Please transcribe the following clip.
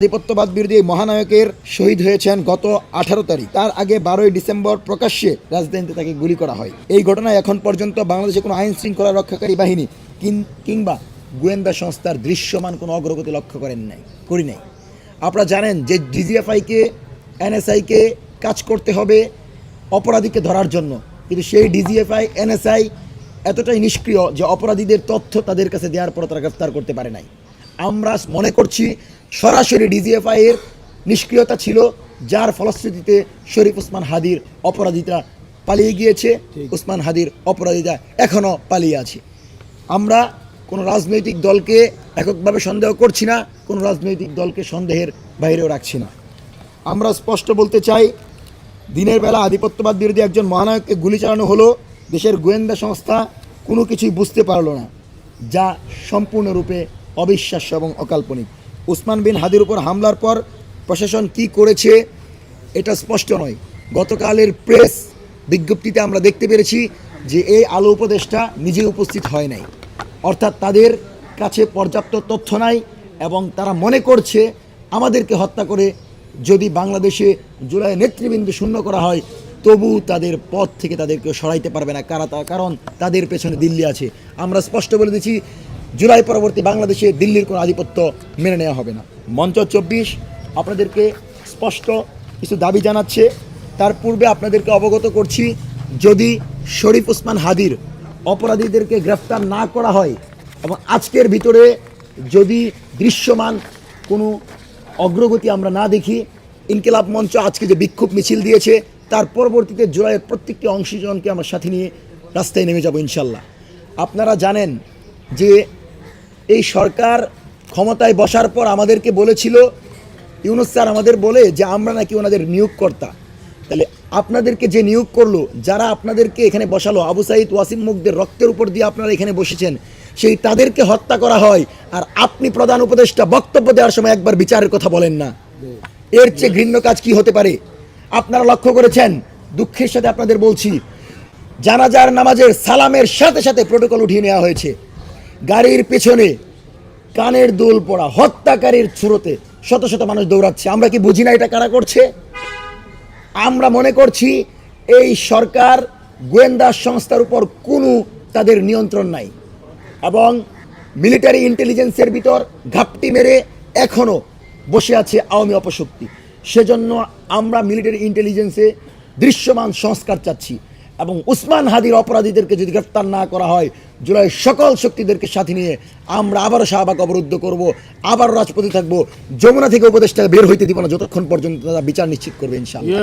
আধিপত্যবাদ বিরোধী মহানায়কের শহীদ হয়েছেন গত আঠারো তারিখ। তার আগে বারোই ডিসেম্বর প্রকাশ্যে রাজধানীতে তাকে গুলি করা হয়। এই ঘটনায় এখন পর্যন্ত বাংলাদেশে কোনো আইন শৃঙ্খলা রক্ষাকারী বাহিনী কিংবা গোয়েন্দা সংস্থার দৃশ্যমান কোনো অগ্রগতি লক্ষ্য করেন নাই, করি নাই। আপনারা জানেন যে ডিজিএফআইকে, এনএসআইকে কাজ করতে হবে অপরাধীকে ধরার জন্য। কিন্তু সেই ডিজিএফআই, এনএসআই এতটাই নিষ্ক্রিয় যে অপরাধীদের তথ্য তাদের কাছে দেওয়ার পর তারা গ্রেফতার করতে পারে নাই। আমরা মনে করছি সরাসরি ডিজিএফআই এর নিষ্ক্রিয়তা ছিল যার ফলশ্রুতিতে শরীফ ওসমান হাদির অপরাধীরা পালিয়ে গিয়েছে। ওসমান হাদির অপরাধীরা এখনও পালিয়ে আছে। আমরা কোনো রাজনৈতিক দলকে এককভাবে সন্দেহ করছি না কোনো রাজনৈতিক দলকে সন্দেহের বাইরেও রাখছি না। আমরা স্পষ্ট বলতে চাই দিনের বেলা আধিপত্যবাদ বিরোধী একজন মহানায়ককে গুলি চালানো হলো দেশের গোয়েন্দা সংস্থা কোনো কিছুই বুঝতে পারল না যা সম্পূর্ণরূপে অবিশ্বাস্য এবং অকাল্পনিক। উসমান বিন হাদির উপর হামলার পর প্রশাসন কি করেছে, এটা স্পষ্ট নয়। গতকালের প্রেস বিজ্ঞপ্তিতে আমরা দেখতে পেরেছি যে এই আলো উপদেষ্টা নিজে উপস্থিত হয় নাই। অর্থাৎ তাদের কাছে পর্যাপ্ত তথ্য নাই এবং তারা মনে করছে আমাদেরকে হত্যা করে যদি বাংলাদেশে জুলাই নেতৃবৃন্দ শূন্য করা হয়, তবু তাদের পথ থেকে তাদেরকে সরাইতে পারবে না। কারা কারণ তাদের পেছনে দিল্লি আছে। আমরা স্পষ্ট বলে দিচ্ছি জুলাই পরবর্তী বাংলাদেশে দিল্লির কোনো আধিপত্য মেনে নেওয়া হবে না। মঞ্চ চব্বিশ আপনাদেরকে স্পষ্ট কিছু দাবি জানাচ্ছে। তার পূর্বে আপনাদেরকে অবগত করছি, যদি শরীফ ওসমান হাদির অপরাধীদেরকে গ্রেফতার না করা হয় এবং আজকের ভিতরে যদি দৃশ্যমান কোনো অগ্রগতি আমরা না দেখি, ইনকিলাব মঞ্চ আজকে যে বিক্ষোভ মিছিল দিয়েছে, তার পরবর্তীতে জুলাইয়ের প্রত্যেকটি অংশীজনকে আমার সাথে নিয়ে রাস্তায় নেমে যাব ইনশাল্লাহ। আপনারা জানেন যে এই সরকার ক্ষমতায় বসার পর আমাদেরকে বলেছিল, ইউনুস স্যার আমাদের বলে যে আমরা নাকি ওনাদের নিয়োগকর্তা। তাহলে আপনাদেরকে যে নিয়োগ করল, যারা আপনাদেরকে এখানে বসালো, আবু সাইদ ওয়াসিম মুখদের রক্তের উপর দিয়ে আপনারা এখানে বসেছেন, সেই তাদেরকে হত্যা করা হয়, আর আপনি প্রধান উপদেষ্টা বক্তব্য দেওয়ার সময় একবার বিচারের কথা বলেন না। এর চেয়ে ঘৃণ্য কাজ কি হতে পারে? আপনারা লক্ষ্য করেছেন? দুঃখের সাথে আপনাদের বলছি, জানাজার নামাজের সালামের সাথে সাথে প্রোটোকল উঠিয়ে নেওয়া হয়েছে। গাড়ির পেছনে কানের দোল পড়া, হত্যাকারীর ছুরোতে শত শত মানুষ দৌড়াচ্ছে। আমরা কি বুঝি না এটা কারা করছে? আমরা মনে করছি এই সরকার গোয়েন্দা সংস্থার উপর কোনো তাদের নিয়ন্ত্রণ নাই এবং মিলিটারি ইন্টেলিজেন্সের ভিতর ঘাপটি মেরে এখনও বসে আছে আওয়ামী অপশক্তি। সেজন্য আমরা মিলিটারি ইন্টেলিজেন্সে দৃশ্যমান সংস্কার চাচ্ছি। এবং উসমান হাদির অপরাধীদেরকে যদি গ্রেফতার না করা হয়, জুলাই সকল শক্তিদেরকে সাথে নিয়ে আমরা আবার শাহবাগ অবরুদ্ধ করব আবার রাজপথে থাকব। যমুনা থেকে উপদেষ্টা বের হইতে দিব না, যতক্ষণ পর্যন্ত তারা বিচার নিশ্চিত করবে, ইনশাআল্লাহ।